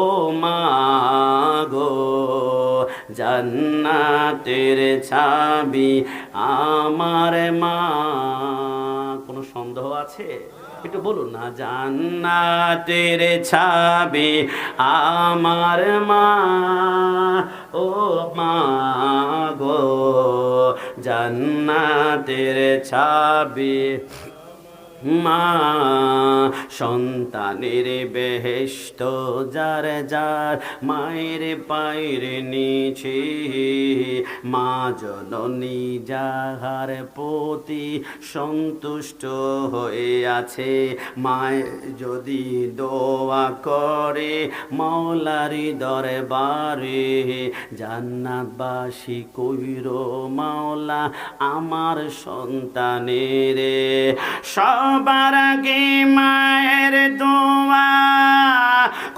ও মা গো, জান্নাতের ছাবি আমার মা। কোনো সন্দেহ আছে? একটু বলুন না, জান্নাতের ছাবি আমার মা। ও মা গো, জান্নাতের ছাবি মা, সন্তানের বেহেস্ত যার যার, মায়ের পায়ের নিচে, মা জননী যাহার প্রতি সন্তুষ্ট হয়ে আছে, মায় যদি দোয়া করে মাওলারি দরবারে, জান্নাতবাসী কইর মাওলা আমার সন্তানের সবার আগে মায়ের দোয়া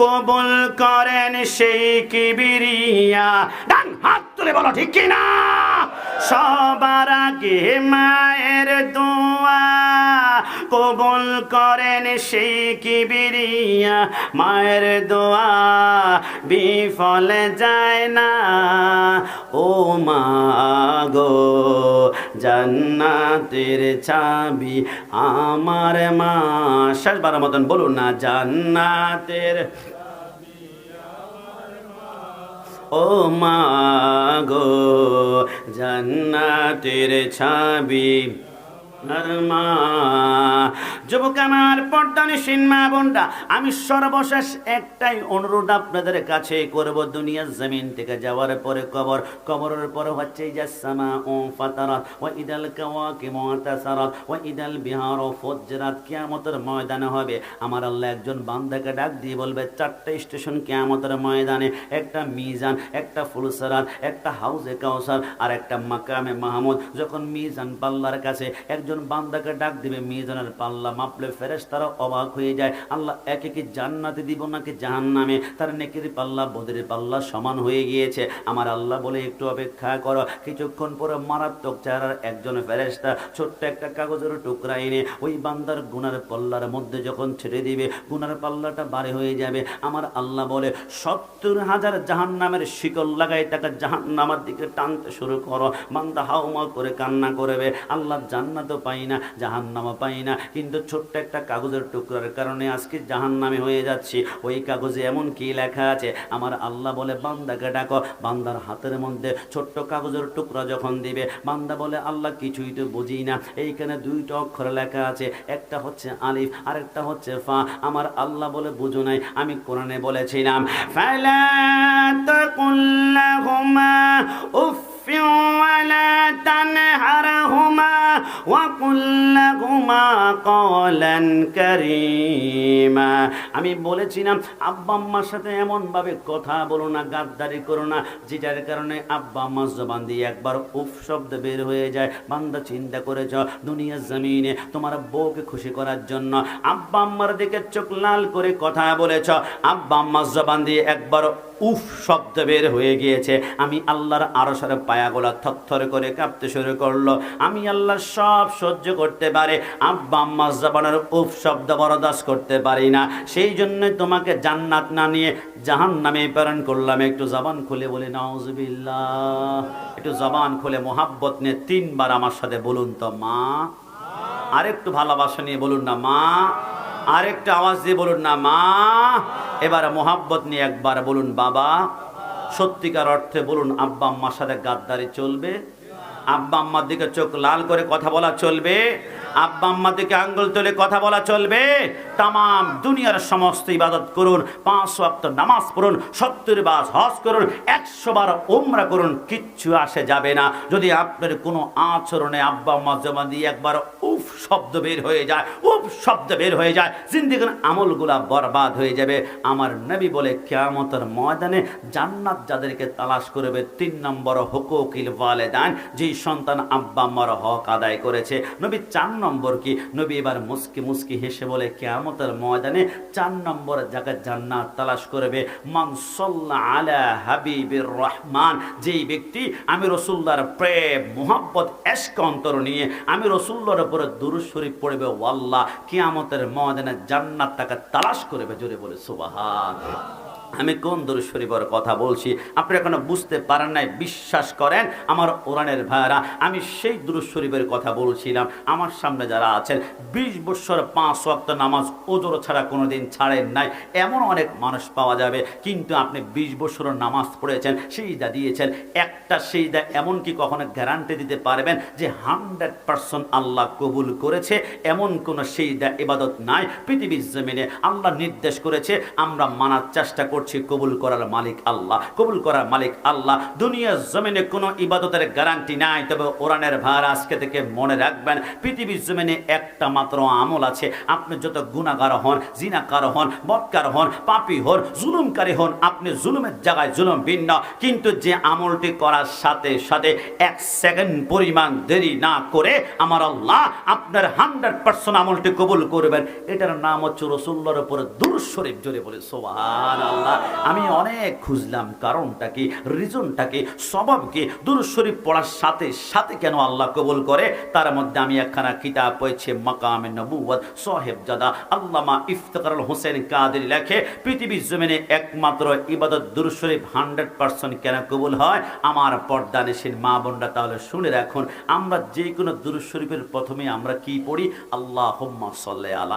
কবুল করেন সেই কিবিরিয়া। ডান হাত তুলে বলো ঠিক কিনা? সবার আগে মায়ের দোয়া কবুল করেন সেই কিবিরিয়া। মায়ের দোয়া বিফল যায় না। ও মা গো, জান্নাতের চাবি আমার মা। শেষবার মতন বলুন না, জান্নাতের ও মা গো জান্নাতের ছাবি। যুবক আমার আমি সর্বশেষ একটাই অনুরোধ আপনাদের কাছে করব, দুনিয়ার জমিন থেকে যাওয়ার পরে কবর, কবরের পরে হচ্ছে এই যে সামা ও ফাতারাত ও ইদাল ও ইদাল বিহার ও ফজরাত, কিয়ামতের ময়দানে হবে। আমার আল্লাহ একজন বান্দাকে ডাক দিয়ে বলবে, চারটা স্টেশন কিয়ামতের ময়দানে, একটা মিজান, একটা ফুলসারাত, একটা হাউজে কাউসার আর একটা মাকামে মাহমুদ। যখন মিজান পাল্লার কাছে একজন বান্দাকে ডাক দিবে মিজানের পাল্লা মাপলে ফেরেস তারা অবাক হয়ে যায়। আল্লাহ একে কি জান্নাতে দিব নাকি জাহান নামে তার নেকির পাল্লা বদের পাল্লা সমান হয়ে গিয়েছে। আমার আল্লাহ বলে, একটু অপেক্ষা করো। কিছুক্ষণ পরে মারাত্মক চেহারার একজন ফেরেস্তা ছোট্ট একটা কাগজের টুকরা এনে ওই বান্দার গুনার পাল্লার মধ্যে যখন ছেড়ে দিবে, গুনার পাল্লাটা বাড়ি হয়ে যাবে। আমার আল্লাহ বলে, সত্তর হাজার জাহান নামের শিকল লাগাই তাকে জাহান নামার দিকে টানতে শুরু করো। বান্দা হাউমা করে কান্না করবে। আল্লাহ জান্নাতও পাই না জাহান নামা পাই না কিন্তু ছোট্ট একটা কাগজের টুকরার কারণে আজকে জাহান নামে হয়ে যাচ্ছি ওই কাগজে এমন কি লেখা আছে আমার আল্লাহ বলে বান্দাকে ডাকো বান্দার হাতের মধ্যে ছোট্ট কাগজের টুকরা যখন দিবে বান্দা বলে আল্লাহ কিছুই তো বুঝি না এইখানে দুইটা অক্ষর লেখা আছে একটা হচ্ছে আলিফ আরেকটা হচ্ছে ফা আমার আল্লাহ বলে বুঝো নাই আমি কোরআনে বলেছিলাম ফালা তাকুল্লাহুমা উফ ولا ওয়াকুল আমি বলেছিলাম আব্বা আম্মার সাথে এমন ভাবে কথা বলো না, গাদ্দারি করো না, যেটার কারণে আব্বা আম্মার জবান দিয়ে একবার উফ শব্দ বের হয়ে যায়। বান্দা চিন্তা করেছ, দুনিয়ার জমিনে তোমার বউকে খুশি করার জন্য আব্বা আম্মার দিকে চোখ লাল করে কথা বলেছ, আব্বা আম্মার জবান দিয়ে একবার উফ, শব্দ বের হয়ে গিয়েছে। আমি আল্লাহর আরসারে পায়াগোলা থরথর করে কাঁপতে শুরু করল। আমি আল্লাহ সব সহ্য করতে পারে, আব্বা আম্মা জবানের উফ শব্দ বরদাস্ত করতে পারি না। সেই জন্য তোমাকে জান্নাত না নিয়ে জাহান নামে প্রেরণ করলাম। একটু জবান খুলে বলি, নাউজুবিল্লাহ। একটু জবান খুলে মোহাব্বত নিয়ে তিনবার আমার সাথে বলুন তো, মা। আরেকটু ভালোবাসা নিয়ে বলুন না, মা। আরেকটা আওয়াজ দিয়ে বলুন না, মা। এবার মোহাব্বত নিয়ে একবার বলুন, বাবা। সত্যিকার অর্থে বলুন, আব্বা আম্মার সাথে গাদ্দারি চলবে? আব্বা আম্মার দিকে চোখ লাল করে কথা বলা চলবে? আব্বা আম্মার দিকে আঙ্গুল তুলে কথা বলা চলবে। তাম দুনিয়ার সমস্ত ইবাদত করুন, পাঁচ ওয়াক্ত নামাজ পড়ুন, সত্তর বাস হজ করুন, একশো বার ওমরা করুন, কিচ্ছু আসে যাবে না। যদি আপনার কোনো আচরণে আব্বা আম্মা জমা দিয়ে একবার উফ শব্দ বের হয়ে যায়, উফ শব্দ বের হয়ে যায়, জিন্দিগির আমলগুলা বরবাদ হয়ে যাবে। আমার নবী বলে, কেয়ামতের ময়দানে জান্নাত যাদেরকে তালাশ করবে, তিন নম্বর হুকুকিল ওয়ালেদান যেই সন্তান আব্বা আম্মার হক আদায় করেছে। নবী চার নম্বর কি? নবী এবার মুস্কি মুস্কি হেসে বলে, কেয়ামতের ময়দানে চার নম্বর জায়গায় জান্নাত তালাশ করবে। মানসল্লা আলা হাবিবির রহমান। যেই ব্যক্তি আমি রসুল্লার প্রেম, মোহাব্বত এশক অন্তর নিয়ে আমি রসুল্লার উপরে দুরুদ শরীফ পড়বে, ওয়াল্লাহ, কিয়ামতের ময়দানে জান্নাত তাকে তালাশ করবে, জোরে বলে সুবাহান আমি কোন দরুদ শরীফের কথা বলছি। আপনি এখনও বুঝতে পারেন নাই, বিশ্বাস করেন, আমার ওরানের ভাইরা, আমি সেই দরুদ শরীফের কথা বলছিলাম। আমার সামনে যারা আছেন, বিশ বছর পাঁচ ওয়াক্ত নামাজ ওজোর ছাড়া কোনো দিন ছাড়েন নাই। এমন অনেক মানুষ পাওয়া যাবে, কিন্তু আপনি বিশ বছর নামাজ পড়েছেন, সেইদা দিয়েছেন। একটা সেইদা এমন কি কখনো গ্যারান্টি দিতে পারবেন যে হান্ড্রেড পার্সেন্ট আল্লাহ কবুল করেছে। এমন কোন সেইদা ইবাদত নাই। পৃথিবীর জমিনে আল্লাহ নির্দেশ করেছে, আমরা মানার চেষ্টা করছি। কবুল করার মালিক আল্লাহ, কবুল করার মালিক আল্লাহ। দুনিয়ার জমিনে কোনো ইবাদতের গ্যারান্টি নাই, তবে ওরানের ভার আজকে থেকে মনে রাখবেন, পৃথিবীর জমিনে একটা মাত্র আমল আছে। আপনি যত গুণাগার হন, জিনাকার হন, বৎকার হন, পাপি হন, জুলুমকারী হন, আপনি জুলুমের জায়গায় জুলুম ভিন্ন। কিন্তু যে আমলটি করার সাথে সাথে এক সেকেন্ড পরিমাণ দেরি না করে আমার আল্লাহ আপনার হান্ড্রেড পার্সেন্ট আমলটি কবুল করবেন। এটার নাম হচ্ছে রসুল্লার উপরে দূর শরীফ জোরে বলে সোহান আল্লাহ আমি অনেক খুঁজলাম কারণটা কি রিজনটা কি স্বভাব কি দূর শরীফ পড়ার সাথে সাথে কেন আল্লাহ কবুল করে? তার মধ্যে আমি একখানা কিতাব পড়েছি, মাকামে নবুয়ত সাহেব জাদা, আল্লামা ইফতেকারুল হোসেন কাদের লেখে, পৃথিবীর জমিনে একমাত্র ইবাদত দূর শরীফ হান্ড্রেড পার্সেন্ট কেন কবুল হয়? আমার পর্দা নিশীন মা বোনরা তাহলে শুনে রাখুন, আমরা যে কোনো দূর শরীফের প্রথমে আমরা কি পড়ি? আল্লাহ হোম্মা সাল্লে আলা